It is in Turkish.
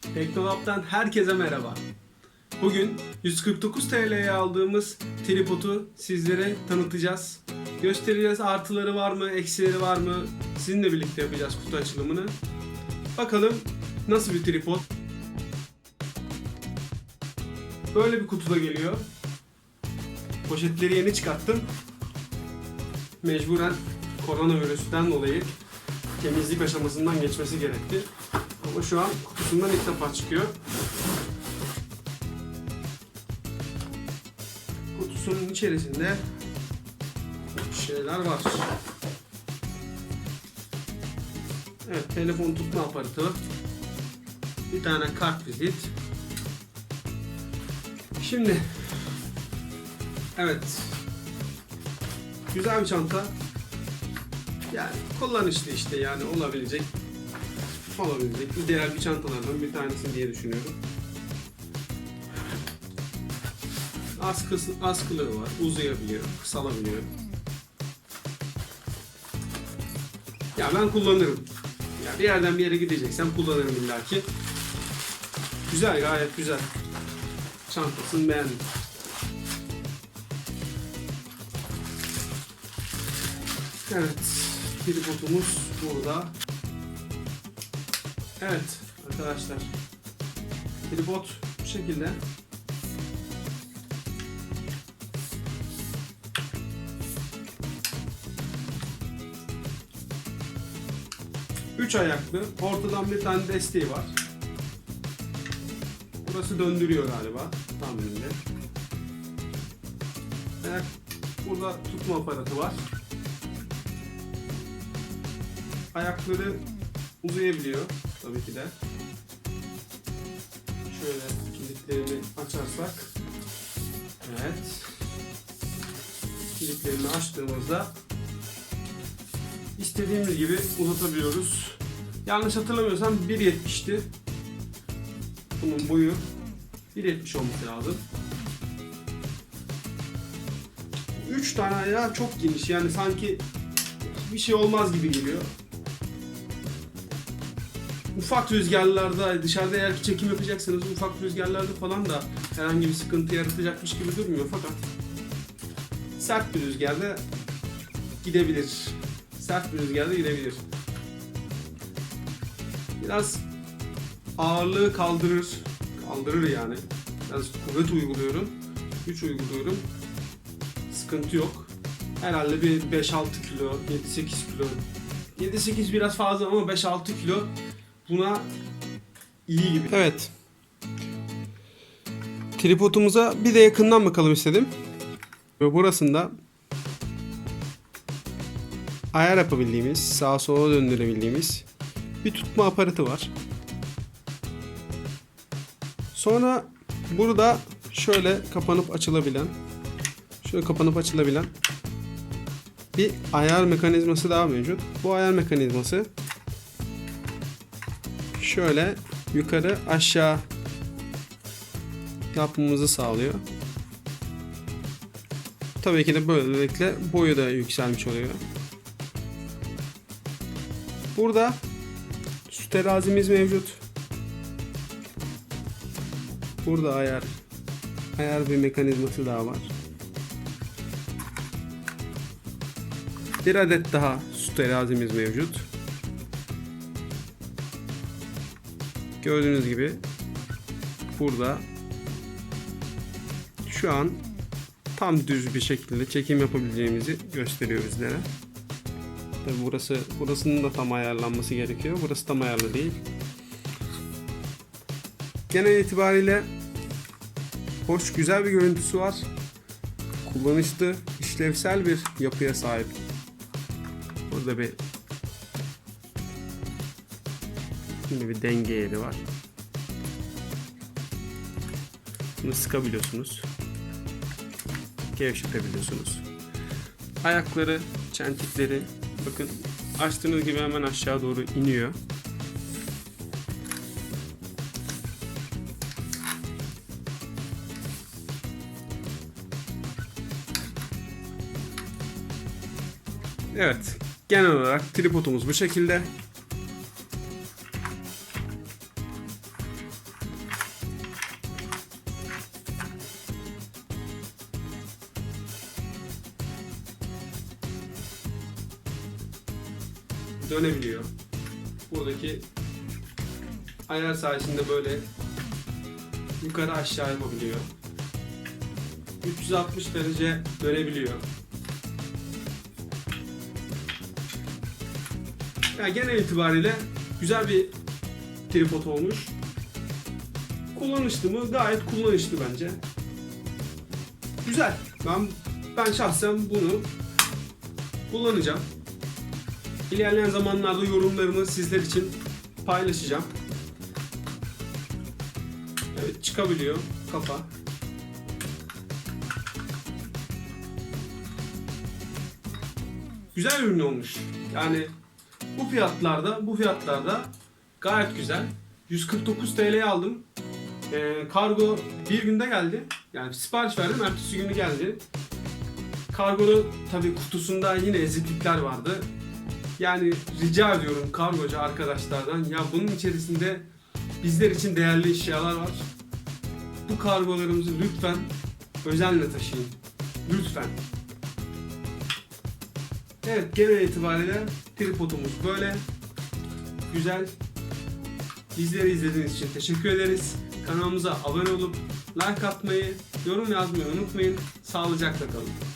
Teknolab'dan herkese merhaba. Bugün 149 TL'ye aldığımız tripodu sizlere tanıtacağız. Göstereceğiz artıları var mı, eksileri var mı? Sizinle birlikte yapacağız kutu açılımını. Bakalım nasıl bir tripod? Böyle bir kutuda geliyor. Poşetleri yeni çıkarttım. Mecburen koronavirüsten dolayı temizlik aşamasından geçmesi gerekti. Ama şu an kutusundan ilk defa çıkıyor. Kutusunun içerisinde şeyler var. Evet, telefon tutma aparatı. Bir tane kart vizit. Şimdi Evet. Güzel bir çanta. Yani kullanışlı işte yani olabilecek olabilecek ideal bir çantalardan bir tanesi diye düşünüyorum. Askısı, askılığı var. Uzayabiliyor, kısalabiliyor. Ya ben kullanırım. Ya bir yerden bir yere gideceksem kullanırım illaki. Güzel, gayet güzel. Çantasını beğendim. Evet, tripodumuz burada. Evet arkadaşlar. Tripod bu şekilde. Üç ayaklı. Ortadan bir tane desteği var. Burası döndürüyor galiba tahminimde. Ayak burada tutma aparatı var. Ayakları uzayabiliyor tabii ki de. Şöyle kilitlerini açarsak. Evet. Kilitlerini açtığımızda istediğimiz gibi uzatabiliyoruz. Yanlış hatırlamıyorsam 1.70'ti. Bunun boyu 1.70 olması lazım. 3 tane ayağı çok geniş yani sanki bir şey olmaz gibi geliyor ufak rüzgarlarda dışarıda eğer ki çekim yapacaksanız ufak rüzgarlarda falan da herhangi bir sıkıntı yaratacakmış gibi durmuyor fakat sert bir rüzgarda gidebilir. Sert bir rüzgarda gidebilir. Biraz ağırlığı kaldırır. Kaldırır yani. Biraz kuvvet uyguluyorum. Güç uyguluyorum. Sıkıntı yok. Herhalde bir 5-6 kilo, 7-8 kilo. 7-8 biraz fazla ama 5-6 kilo buna iyi gibi. Evet. Tripodumuza bir de yakından bakalım istedim. Ve burasında ayar yapabildiğimiz, sağa sola döndürebildiğimiz bir tutma aparatı var. Sonra burada şöyle kapanıp açılabilen, şöyle kapanıp açılabilen bir ayar mekanizması daha mevcut. Bu ayar mekanizması şöyle yukarı aşağı yapmamızı sağlıyor. Tabii ki de böylelikle boyu da yükselmiş oluyor. Burada su terazimiz mevcut. Burada ayar ayar bir mekanizması daha var. Bir adet daha su terazimiz mevcut. Gördüğünüz gibi burada şu an tam düz bir şekilde çekim yapabileceğimizi gösteriyor bizlere. Tabi burası burasının da tam ayarlanması gerekiyor. Burası tam ayarlı değil. Genel itibariyle hoş güzel bir görüntüsü var. Kullanışlı, işlevsel bir yapıya sahip. Burada bir Şimdi bir denge yeri var. Bunu sıkabiliyorsunuz. Gevşetebiliyorsunuz. Ayakları, çentikleri bakın açtığınız gibi hemen aşağı doğru iniyor. Evet. Genel olarak tripodumuz bu şekilde. Dönebiliyor. Buradaki ayar sayesinde böyle yukarı aşağı yapabiliyor. 360 derece dönebiliyor. Yani genel itibariyle güzel bir tripod olmuş. Kullanışlı mı? Gayet kullanışlı bence. Güzel. Ben ben şahsen bunu kullanacağım. İlerleyen zamanlarda yorumlarımı sizler için paylaşacağım. Evet çıkabiliyor kafa. Güzel ürün olmuş. Yani bu fiyatlarda, bu fiyatlarda gayet güzel. 149 TL'ye aldım. Ee, kargo bir günde geldi. Yani sipariş verdim, ertesi günü geldi. Kargonun tabi kutusunda yine eziklikler vardı. Yani rica ediyorum kargocu arkadaşlardan ya bunun içerisinde bizler için değerli eşyalar var. Bu kargolarımızı lütfen özenle taşıyın. Lütfen. Evet genel itibariyle tripodumuz böyle. Güzel. Bizleri izlediğiniz için teşekkür ederiz. Kanalımıza abone olup like atmayı, yorum yazmayı unutmayın. Sağlıcakla kalın.